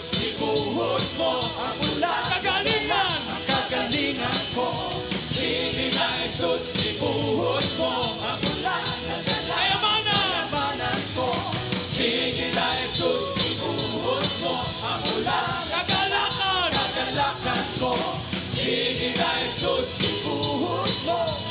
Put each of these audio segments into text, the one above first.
Ibuhos mo ang mula kagalingan Ang kagalingan ko. Sige na Isus Ibuhos mo. Ang mula kayamanan ko Sige na Isus Ibuhos mo ang mula kagalakan. Kagalakan ko. Sige na Isus Ibuhos mo.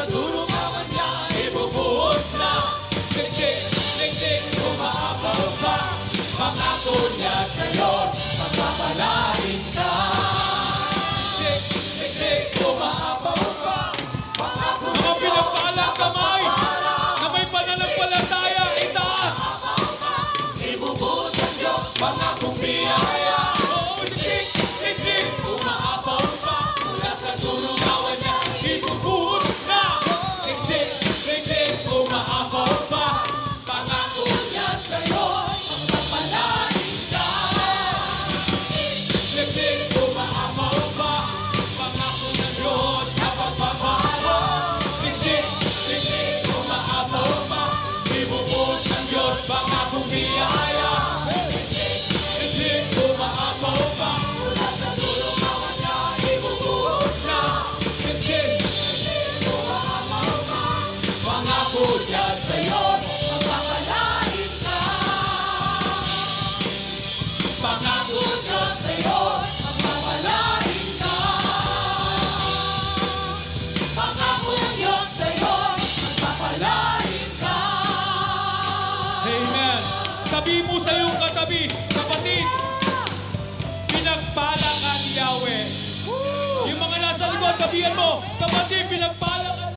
casa do